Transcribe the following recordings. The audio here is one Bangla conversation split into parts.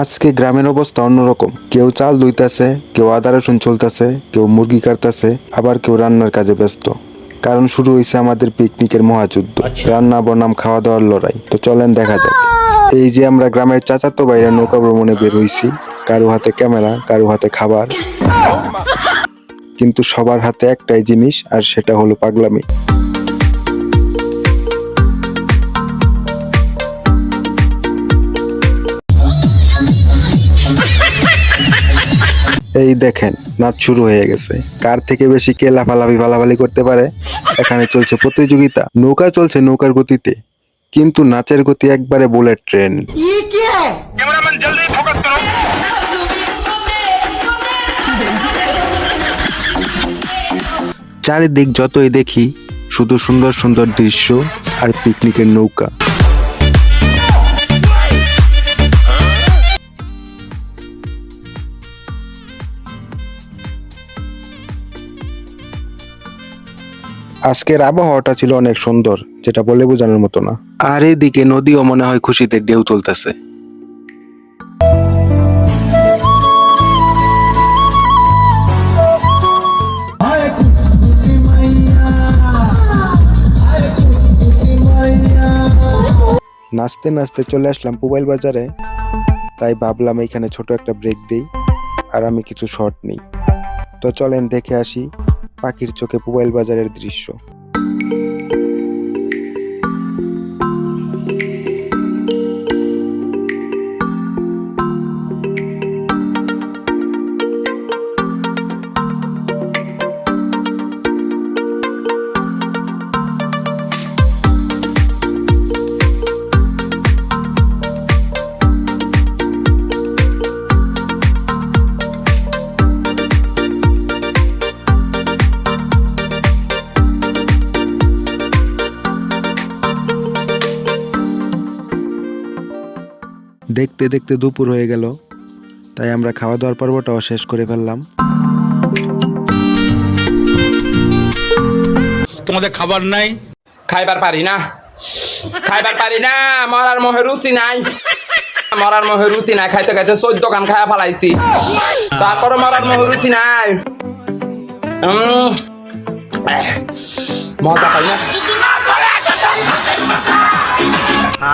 আজকে গ্রামের অবস্থা অন্যরকম। কেউ চাল ধুইতাছে কেউ আদা রসুন চলতেছে কেউ মুরগি কাটতেছে আবার কেউ রান্নার কাজে ব্যস্ত। কারণ শুরু হয়েছে আমাদের পিকনিকের মহাযুদ্ধ। রান্না বনাম খাওয়া দাওয়ার লড়াই। তো চলেন দেখা যাক। এই যে আমরা গ্রামের চাচাতো বাইরে নৌকা ভ্রমণে বের হইছি কারও হাতে ক্যামেরা কারও হাতে খাবার। কিন্তু সবার হাতে একটাই জিনিস আর সেটা হলো পাগলামি। এই দেখেন নাচ শুরু হয়ে গেছে। কার থেকে বেশি কে লাফালাফি ফালাফালি করতে পারে এখানে চলছে প্রতিযোগিতা। নৌকা চলছে নৌকার গতিতে কিন্তু নাচের গতি একবারে বুলেট ট্রেন। চারিদিক যতই দেখি শুধু সুন্দর সুন্দর দৃশ্য আর পিকনিকের নৌকা। আজকের আবহাওয়াটা ছিল অনেক সুন্দর, যেটা বলে বোঝানোর মতো না। আর এদিকে নদীও মনে হয় খুশিতে ঢেউ তুলতেছে। নাচতে নাচতে চলে আসলাম মোবাইল বাজারে। তাই ভাবলাম এখানে ছোট একটা ব্রেক দিই, আর আমি কিছু শর্ট নিই। তো চলেন দেখে আসি। পাখির চোখে মোবাইল বাজারের দৃশ্য। দেখতে দেখতে দুপুর হয়ে গেল। তাই আমরা খাওয়া দাওয়ার পর্বটাও শেষ করে ফেললাম। তোমাদের খাবার নাই? খাইবার পারি না। খাইবার পারি না মরার মহে রুচি নাই। মরার মহে রুচি নাই খাইতে খাইতে চোদ্দ কান খায়া ফেলাইছি। তারপরে মরার মহে রুচি নাই। মজা পাই না।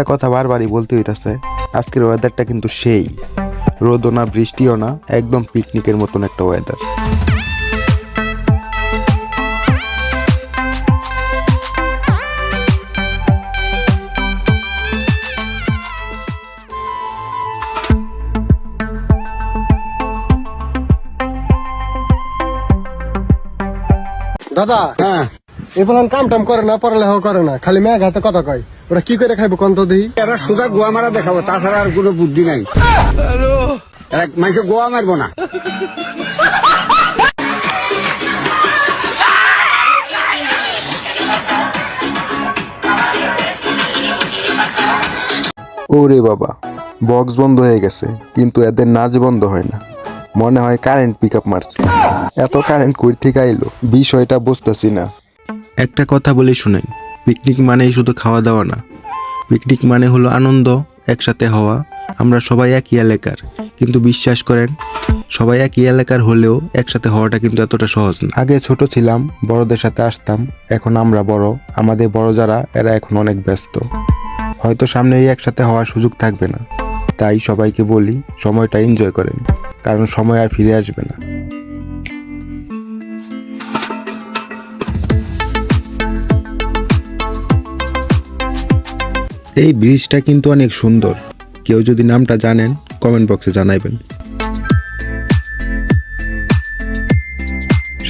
একটা কথা বারবারই বলতে হইতাছে আজকের ওয়েদারটা কিন্তু সেই। রোদও না বৃষ্টিও না একদম পিকনিকের মতন একটা ওয়েদার দাদা হ্যাঁ। এ বলেন কাম টাম করে না পড়ালেখা করে না খালি মেঘ হাতে কথা কয়। ওরা কি করে খাইবো কন্ত দিই? এরা সোজা গোয়া মারা দেখাবো তাছাড়া আর কোনো বুদ্ধি নাই। এরা মানুষে গোয়া মারবো না। ওরে বাবা বক্স বন্ধ হয়ে গেছে কিন্তু এদের নাচ বন্ধ হয় না। মনে হয় কারেন্ট পিক আপ মারছে। এত কারেন্ট কই থেকে আইলো? বিষয়টা বুঝতেছি না। একটা কথা বলি শুনেন পিকনিক মানেই শুধু খাওয়া দাওয়া না। পিকনিক মানে হলো আনন্দ, একসাথে হওয়া। আমরা সবাই একই এলাকার। কিন্তু বিশ্বাস করেন, সবাই একই এলাকার হলেও একসাথে হওয়াটা কিন্তু এতটা সহজ না। আগে ছোট ছিলাম, বড়দের সাথে আসতাম। এখন আমরা বড়। আমাদের বড় যারা, এরা এখন অনেক ব্যস্ত। হয়তো সামনেই একসাথে হওয়ার সুযোগ থাকবে না। তাই সবাইকে বলি, সময়টা এনজয় করেন। কারণ সময় আর ফিরে আসবে না। এই ব্রিজটা কিন্তু অনেক সুন্দর। কেউ যদি নামটা জানেন কমেন্ট বক্সে জানাইবেন।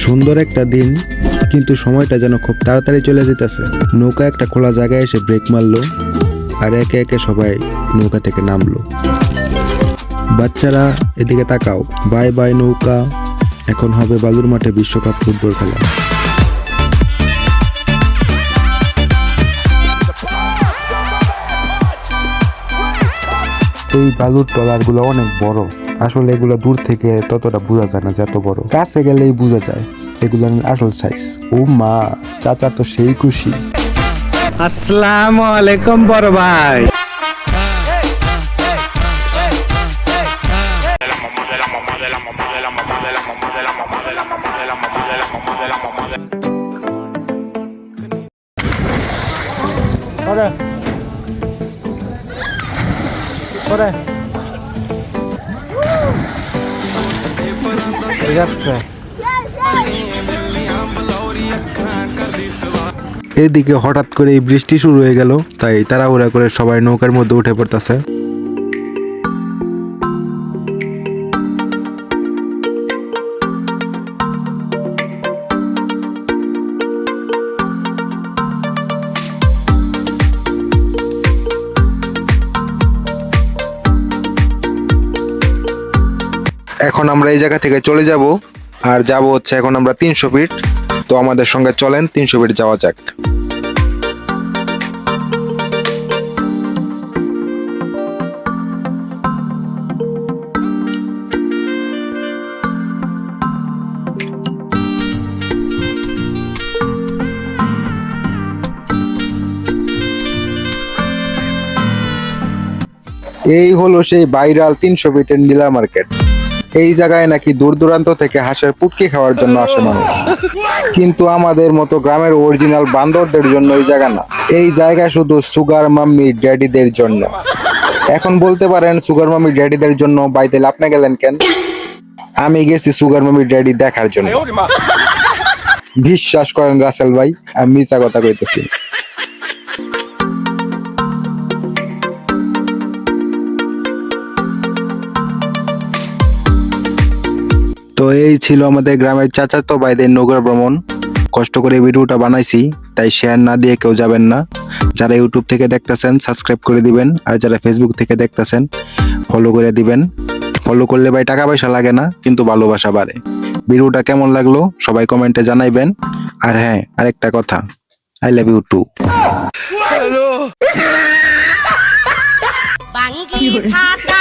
সুন্দর একটা দিন, কিন্তু সময়টা যেন খুব তাড়াতাড়ি চলে যেতেছে। নৌকা একটা খোলা জায়গায় এসে ব্রেক মারলো, আর একে একে সবাই নৌকা থেকে নামলো। বাচ্চারা, এদিকে তাকাও। বাই বাই নৌকা, এখন হবে বালুর মাঠে বিশ্বকাপ ফুটবল খেলা। এই বালুর ট্রলারগুলো অনেক বড়। আসলে এগুলো দূর থেকে ততটা বোঝা যায় না যত বড়। কাছে গেলেই বোঝা যায় এগুলোর আসল সাইজ ও মা, চাচা তো সেই খুশি। আসসালামু আলাইকুম বড় ভাই। এদিকে হঠাৎ করে এই বৃষ্টি শুরু হয়ে গেল, তাই তাড়াহুড়া করে সবাই নৌকার মধ্যে উঠে পড়তেছে। এখন আমরা এই জায়গা থেকে চলে যাব, আর যাব হচ্ছে এখন আমরা তিনশো ফিট। তো আমাদের সঙ্গে চলেন, তিনশো ফিট যাওয়া যাক। এই হলো সেই ভাইরাল তিনশো ফিটের নীলা মার্কেট। এই জায়গায় নাকি দূর দূরান্ত থেকে হাঁসের পুটকি খাওয়ার জন্য আসে মানুষ। কিন্তু আমাদের মতো গ্রামের অরিজিনাল বান্দরদের জন্য এই জায়গা না। এই জায়গা শুধু সুগার মাম্মি ড্যাডিদের জন্য। এখন বলতে পারেন সুগার মাম্মি ড্যাডিদের জন্য বাইতে আপনি গেলেন কেন? আমি গেছি সুগার মাম্মি ড্যাডি দেখার জন্য। বিশ্বাস করেন রাসেল ভাই আমি মিছা কথা কইতেছি। তো এই ছিল আমাদের গ্রামের চাচাতো ভাইদের নগর ভ্রমণ। কষ্ট করে ভিডিওটা বানাইছি তাই শেয়ার না দিয়ে কেউ যাবেন না। যারা ইউটিউব থেকে দেখতেছেন সাবস্ক্রাইব করে দিবেন আর যারা ফেসবুক থেকে দেখতেছেন ফলো করে দিবেন। ফলো করলে ভাই টাকা পয়সা লাগে না কিন্তু ভালোবাসা বাড়ে। ভিডিওটা কেমন লাগল সবাই কমেন্টে জানাইবেন। আর হ্যাঁ আরেকটা কথা আই লাভ ইউ টু থাকা